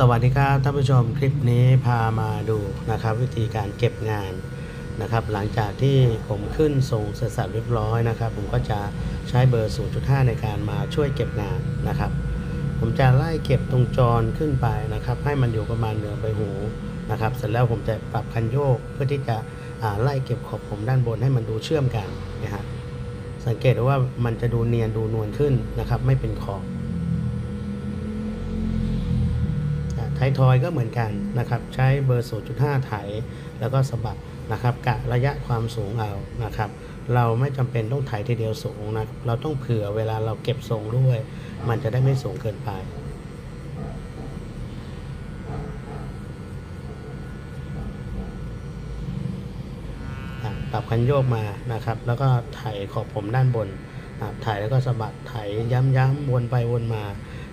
สวัสดีครับท่านผู้ชมคลิปนี้พามาดูนะครับ วิธีการเก็บงานนะครับ หลังจากที่ผมขึ้นส่งเสร็จสับเรียบร้อยนะครับ ผมก็จะใช้เบอร์ 0.5 ในการมาช่วยเก็บงานนะครับ ผมจะไล่เก็บตรงจรขึ้นไปนะครับ ให้มันอยู่ประมาณเหนือใบหูนะครับ เสร็จแล้วผมจะปรับคันโยกเพื่อที่จะไล่เก็บขอบผมด้านบนให้มันดูเชื่อมกันนะฮะสังเกตว่ามันจะดูเนียนดูนวลขึ้นนะครับ ไม่เป็นขอบ ไทยทอยก็เหมือนกันนะครับ ใช้เบอร์ 0.5 ไถ แล้วก็สะบัดนะครับกะระยะความสูงเอานะครับ เราไม่จำเป็นต้องไถทีเดียวสูงนะเราต้องเผื่อเวลาเราเก็บทรงด้วย มันจะได้ไม่สูงเกินไปอะปรับคันโยกมานะครับ แล้วก็ไถขอบผมด้านบนอะไถแล้วก็สะบัดไถย้ำๆวนไปวนมา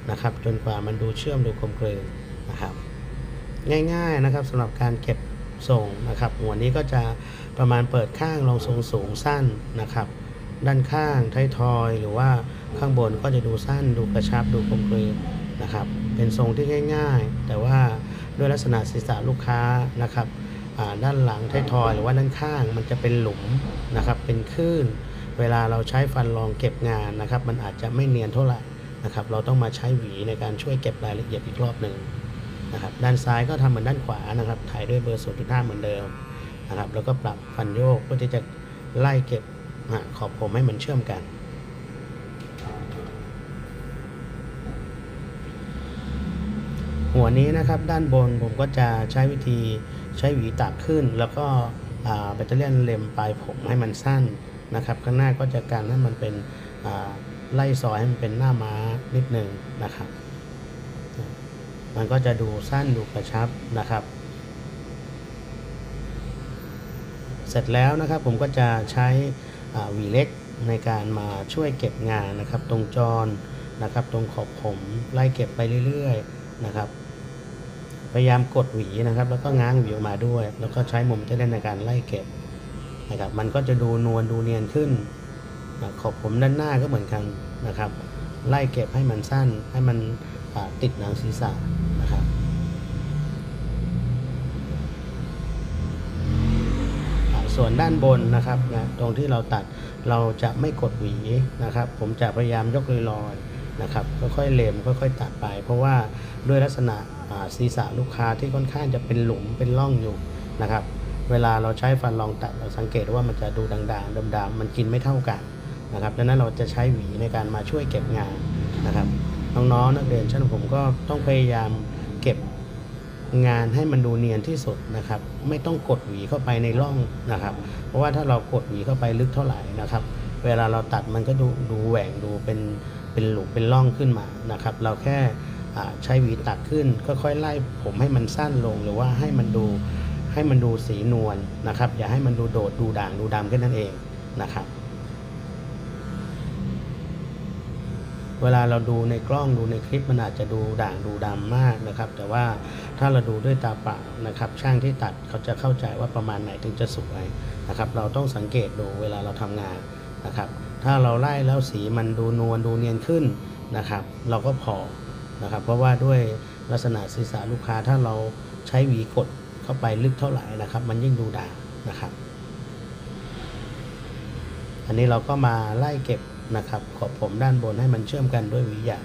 นะครับ จนกว่ามันดูเชื่อมดูกลมกลืน นะครับง่ายๆนะครับสำหรับการเก็บส่งนะครับ หัวนี้ก็จะประมาณเปิดข้างรองทรงสูงสั้นนะครับ ด้านข้างท้ายทอยหรือว่าข้างบนก็จะดูสั้นดูกระชับดูกลมกลืนนะครับ เป็นทรงที่ง่าย ๆ แต่ว่าด้วยลักษณะศีรษะลูกค้านะครับด้านหลังท้ายทอยหรือว่าด้านข้างมันจะเป็นหลุมนะครับ เป็นคลื่น เวลาเราใช้ฟันรองเก็บงานนะครับ มันอาจจะไม่เนียนเท่าไหร่นะครับ เราต้องมาใช้หวีในการช่วยเก็บรายละเอียดอีกรอบหนึ่ง นะครับด้านซ้ายก็ทำเหมือนด้านขวานะครับถ่ายด้วยเบอร์ 0.5 เหมือนเดิมนะครับแล้วก็ปรับฟันโยกเพื่อที่จะไล่เก็บขอบผมให้มันเชื่อมกันหัวนี้นะครับด้านบนผมก็จะใช้วิธีใช้หวีตักขึ้น แล้วก็แบตเตอรี่เล็มปลายผมให้มันสั้นนะครับ ข้างหน้าก็จะการให้มันเป็นไล่ซอยให้มันเป็นหน้าม้านิดนึงนะครับ มันก็จะดูสั้นดูกระชับนะครับ เสร็จแล้วนะครับผมก็จะใช้หวีเล็กในการมาช่วยเก็บงานนะครับ ตรงจรนะครับ ตรงขอบผมไล่เก็บไปเรื่อยๆนะครับ พยายามกดหวีนะครับ แล้วก็ง้างหวีออกมาด้วย แล้วก็ใช้มุมจะเล่นในการไล่เก็บนะครับ มันก็จะดูนวลดูเนียนขึ้นนะขอบผมด้านหน้าก็เหมือนกันนะครับ ไล่เก็บให้มันสั้นให้มันติดหนังศีรษะนะครับ อ่า ส่วนด้านบนนะครับนะตรงที่เราตัดเราจะไม่กดหวีนะครับ ผมจะพยายามยกลอยๆนะครับค่อยๆเล็มค่อยๆตัดไป เพราะว่าด้วยลักษณะศีรษะลูกค้าที่ค่อนข้างจะเป็นหลุมเป็นร่องอยู่นะครับ เวลาเราใช้ฟันรองตัดเราสังเกตว่ามันจะดูด่างๆดำๆมันกินไม่เท่ากันนะครับดังนั้นเราจะใช้หวีในการมาช่วยเก็บงานนะครับน้องๆนักเรียนชั้นผมก็ต้องพยายาม งานให้มันดูเนียนที่สุดนะครับ ไม่ต้องกดหวีเข้าไปในร่องนะครับ เพราะว่าถ้าเรากดหวีเข้าไปลึกเท่าไหร่นะครับ เวลาเราตัดมันก็ดูดูแหว่งดูเป็นเป็นหลุมเป็นร่องขึ้นมานะครับ เราแค่ใช้หวีตัดขึ้นค่อยๆไล่ผมให้มันสั้นลงหรือว่าให้มันดูให้มันดูสีนวลนะครับ อย่าให้มันดูโดดดูด่างดูดำแค่นั้นเองนะครับ เวลาเราดูในกล้องดูในคลิปมันอาจจะดูด่างดูดำมากนะครับ แต่ว่าถ้าเราดูด้วยตาเปล่านะครับ ช่างที่ตัดเขาจะเข้าใจว่าประมาณไหนถึงจะสวยนะครับ เราต้องสังเกตดูเวลาเราทำงานนะครับ ถ้าเราไล่แล้วสีมันดูนวลดูเนียนขึ้นนะครับ เราก็พอนะครับ เพราะว่าด้วยลักษณะศีรษะลูกค้าถ้าเราใช้หวีกดเข้าไปลึกเท่าไหร่นะครับ มันยิ่งดูด่างนะครับ อันนี้เราก็มาไล่เก็บ นะครับขอบผมด้านบนให้มันเชื่อมกันด้วยหวีใหญ่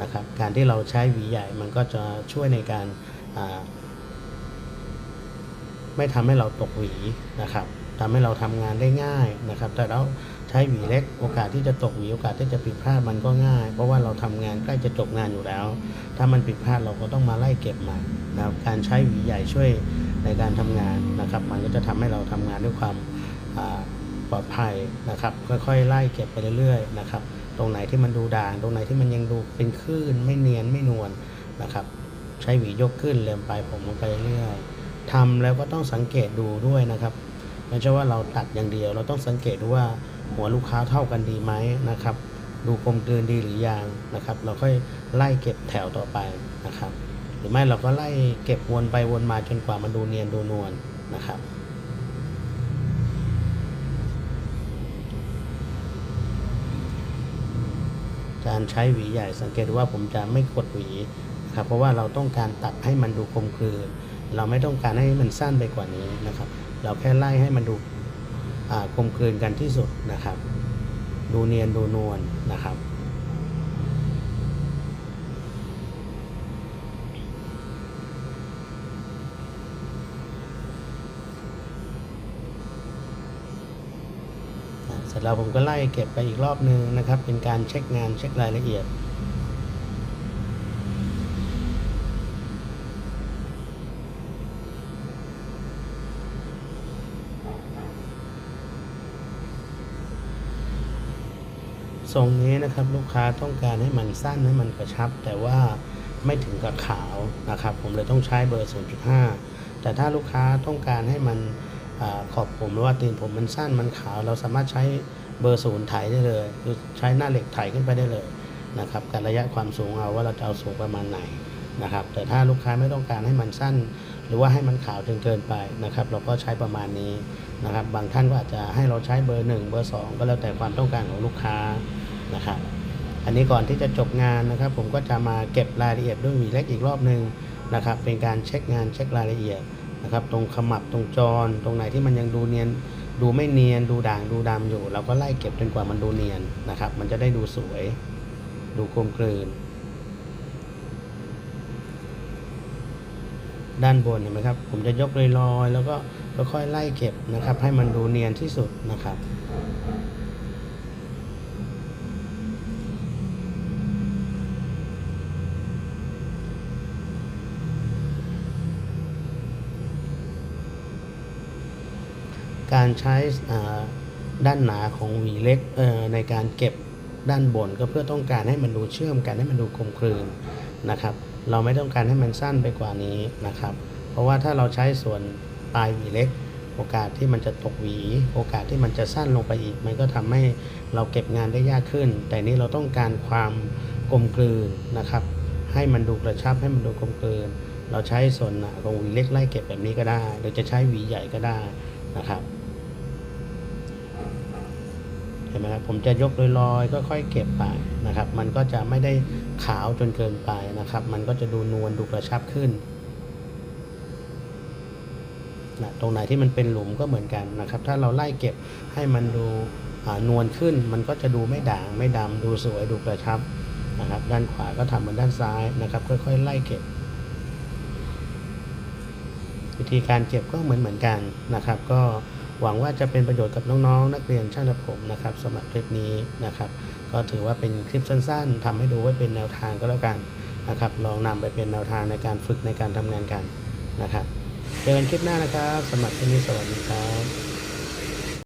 นะครับ การที่เราใช้หวีใหญ่มันก็จะช่วยในการไม่ทำให้เราตกหวีนะครับทำให้เราทำงานได้ง่ายนะครับ แต่เราใช้หวีเล็กโอกาสที่จะตกหวีโอกาสที่จะผิดพลาดมันก็ง่าย เพราะว่าเราทำงานใกล้จะจบงานอยู่แล้ว ถ้ามันผิดพลาดเราก็ต้องมาไล่เก็บใหม่นะครับการใช้หวีใหญ่ช่วยในการทำงานนะครับ มันก็จะทำให้เราทำงานด้วยความ ปลอดภัยนะครับ ค่อยๆ ไล่เก็บไปเรื่อยๆนะครับ ตรงไหนที่มันดูด่าง ตรงไหนที่มันยังดูเป็นคลื่นไม่เนียนไม่นวลนะครับ ใช้หวียกขึ้นเล็มปลายผมลงไปเรื่อยๆทำแล้วก็ต้องสังเกตดูด้วยนะครับไม่ใช่ว่าเราตัดอย่างเดียว เราต้องสังเกตดูว่าหัวลูกค้าเท่ากันดีไหมนะครับ ดูกลมกลืนดีหรือยังนะครับ เราค่อยไล่เก็บแถวต่อไปนะครับ หรือไม่เราก็ไล่เก็บวนไปวนมาจนกว่ามันดูเนียนดูนวลนะครับ การใช้หวีใหญ่ สังเกตดูว่าผมจะไม่กดหวีครับเพราะว่าเราต้องการตัดให้มันดูคมคืน เราไม่ต้องการให้มันสั้นไปกว่านี้นะครับ เราแค่ไล่ให้มันดูอ่ากลมคืนกันที่สุดนะครับ ดูเนียนดูนวลนะครับ เสร็จแล้วผมก็ไล่เก็บไปอีกรอบนึงนะครับ เป็นการเช็คงานเช็ครายละเอียด ทรงนี้นะครับลูกค้าต้องการให้มันสั้นให้มันกระชับ แต่ว่าไม่ถึงกับขาวนะครับ ผมเลยต้องใช้เบอร์ 0.5 แต่ถ้าลูกค้าต้องการให้มัน ขอบผมหรือว่าตีนผมมันสั้นมันขาว เราสามารถใช้เบอร์ศูนย์ไถได้เลยคือใช้หน้าเหล็กไถขึ้นไปได้เลยนะครับกับระยะความสูงเอาว่าเราจะเอาสูงประมาณไหนนะครับ แต่ถ้าลูกค้าไม่ต้องการให้มันสั้น หรือว่าให้มันขาวจนเกินไปนะครับ เราก็ใช้ประมาณนี้นะครับ บางท่านก็อาจจะให้เราใช้เบอร์ 1 เบอร์ 2 ก็แล้วแต่ความต้องการของลูกค้านะครับ อันนี้ก่อนที่จะจบงานนะครับ ผมก็จะมาเก็บรายละเอียดด้วยหวีเล็กอีกรอบหนึ่งนะครับ เป็นการเช็คงานเช็ครายละเอียด นะครับ ตรงขมับตรงจร ตรงไหนที่มันยังดูเนียน ดูไม่เนียน ดูด่างดูดำอยู่ เราก็ไล่เก็บจนกว่ามันดูเนียนนะครับ มันจะได้ดูสวย ดูกลมกลืน ด้านบนเห็นไหมครับ ผมจะยกลอยๆแล้วก็ค่อยๆไล่เก็บนะครับ ให้มันดูเนียนที่สุดนะครับ การใช้ด้านหนาของหวีเล็กในการเก็บด้านบนก็เพื่อต้องการให้มันดูเชื่อมกันให้มันดูกลมกลืนนะครับ เราไม่ต้องการให้มันสั้นไปกว่านี้นะครับ เพราะว่าถ้าเราใช้ส่วนปลายหวีเล็ก โอกาสที่มันจะตกหวี โอกาสที่มันจะสั้นลงไปอีก มันก็ทำให้เราเก็บงานได้ยากขึ้น แต่นี้เราต้องการความกลมกลืนนะครับ ให้มันดูกระชับให้มันดูกลมกลืน เราใช้ส่วนหนาของหวีเล็กไล่เก็บแบบนี้ก็ได้หรือจะใช้หวีใหญ่ก็ได้นะครับ ไหมครับผมจะยกลอยๆก็ค่อยเก็บไปนะครับ มันก็จะไม่ได้ขาวจนเกินไปนะครับ มันก็จะดูนวลดูกระชับขึ้นนะตรงไหนที่มันเป็นหลุมก็เหมือนกันนะครับ ถ้าเราไล่เก็บให้มันดูนวลขึ้น มันก็จะดูไม่ด่างไม่ดำดูสวยดูกระชับนะครับ ด้านขวาก็ทำเหมือนด้านซ้ายนะครับ ค่อยๆ ไล่เก็บ วิธีการเก็บก็เหมือนเหมือนกันนะครับ ก็ หวังว่าจะเป็นประโยชน์กับน้องๆ นักเรียนช่างตัดผมนะครับสำหรับคลิปนี้นะครับ ก็ถือว่าเป็นคลิปสั้นๆทำให้ดูไว้เป็นแนวทางก็แล้วกันนะครับ ลองนำไปเป็นแนวทางในการฝึกในการทำงานกันนะครับเจอกันคลิปหน้านะครับสำหรับคลิปนี้สวัสดีครับ